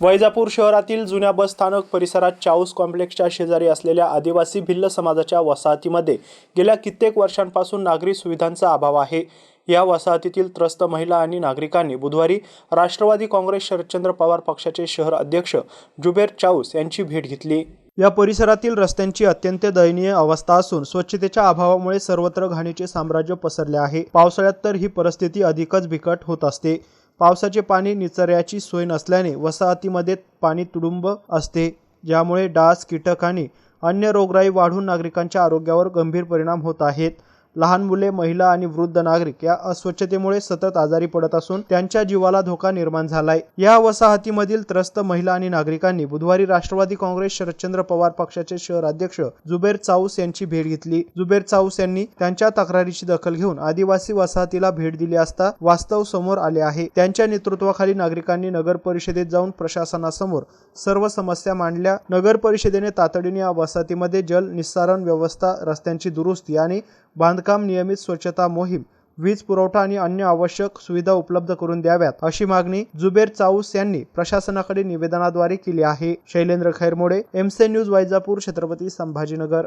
वैजापूर शहरातील जुन्या बस स्थानक परिसरात चाऊस कॉम्प्लेक्सच्या शेजारी असलेल्या आदिवासी भिल्ल समाजाच्या वसाहतीमध्ये गेल्या कित्येक वर्षांपासून नागरी सुविधांचा अभाव आहे. या वसाहतीतील त्रस्त महिला आणि नागरिकांनी बुधवारी राष्ट्रवादी काँग्रेस शरदचंद्र पवार पक्षाचे शहर अध्यक्ष जुबेर चाऊस यांची भेट घेतली. या परिसरातील रस्त्यांची अत्यंत दयनीय अवस्था असून स्वच्छतेच्या अभावामुळे सर्वत्र घाणीचे साम्राज्य पसरले आहे. पावसाळ्यात तर ही परिस्थिती अधिकच बिकट होत असते. पावसाचे पाणी निचर्याची सोय नसल्याने वसाहतीमध्ये पाणी तुडुंब असते ज्यामुळे डास कीटक आणि अन्य रोगराई वाढून नागरिकांच्या आरोग्यावर गंभीर परिणाम होत आहेत. लहान मुले महिला आणि वृद्ध नागरिक या अस्वच्छतेमुळे सतत आजारी पडत असून त्यांच्या जीवाला धोका निर्माण झालाय. या वसाहतीमधील त्रस्त महिला आणि नागरिकांनी बुधवारी राष्ट्रवादी काँग्रेस शरदचंद्र पवार पक्षाचे शहर अध्यक्ष जुबेर चाऊस यांची भेट घेतली. जुबेर चाऊस यांनी त्यांच्या तक्रारीची दखल घेऊन आदिवासी वसाहतीला भेट दिली असता वास्तव समोर आले आहे. त्यांच्या नेतृत्वाखाली नागरिकांनी नगर परिषदेत जाऊन प्रशासनासमोर सर्व समस्या मांडल्या. नगर परिषदेने तातडीने या वसाहतीमध्ये जल निस्सारण व्यवस्था रस्त्यांची दुरुस्ती आणि बांधकाम नियमित स्वच्छता मोहीम वीज पुरवठा आणि अन्य आवश्यक सुविधा उपलब्ध करून द्याव्यात अशी मागणी जुबेर चाऊस यांनी प्रशासनाकडे निवेदनाद्वारे केली आहे. शैलेंद्र खैरमोडे एमसे न्यूज वैजापूर छत्रपती संभाजीनगर.